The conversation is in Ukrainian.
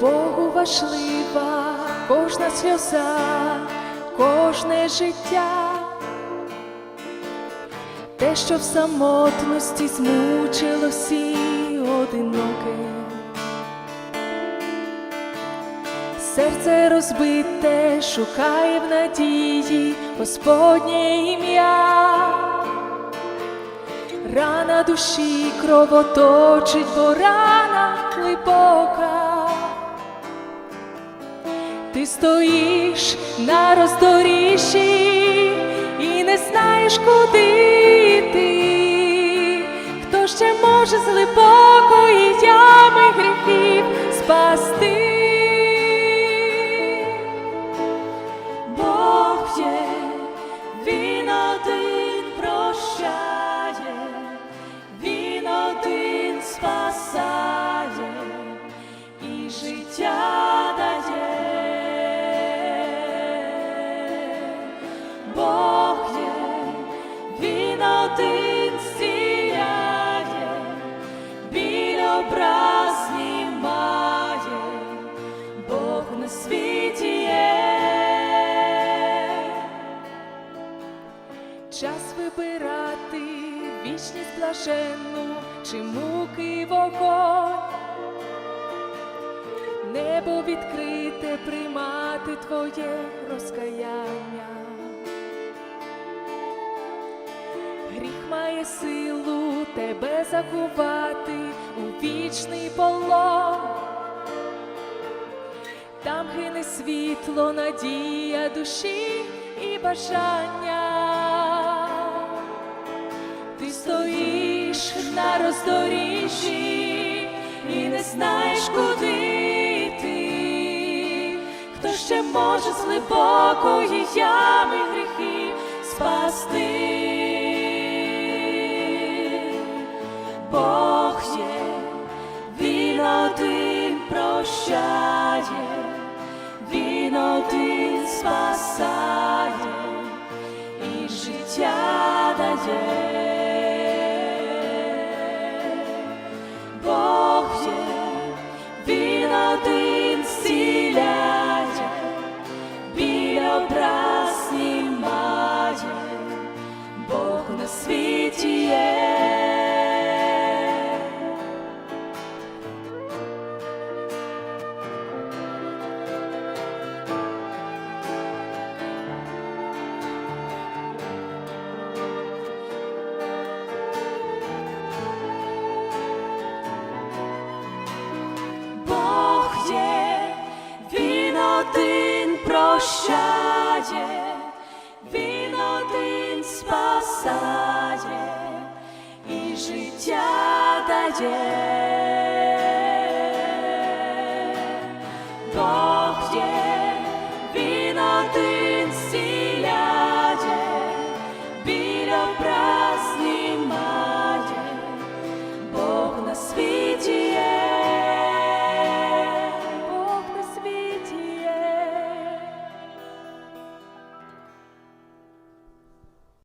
Богу важлива кожна сльоза, кожне життя, те, що в самотності змучило всі. Серце розбите, шукає в надії Господнє ім'я, рана душі кровоточить, бо рана глибока. Ти стоїш на роздоріжжі і не знаєш, куди йти. Хто ще може з один образ знімає, Бог на світі. Час вибирати вічність блаженну чи муки вогонь. Небо відкрите приймати твоє розкаяння. Гріх має силу тебе закувати у вічний полон. Там гине світло, надія душі і бажання. Ти стоїш на роздоріжжі і не знаєш, куди йти. Хто ще може з глибокої ями гріхи спасти? Спасає і життя дає. прощає, він один спасає и життя дає, Бог є, він один.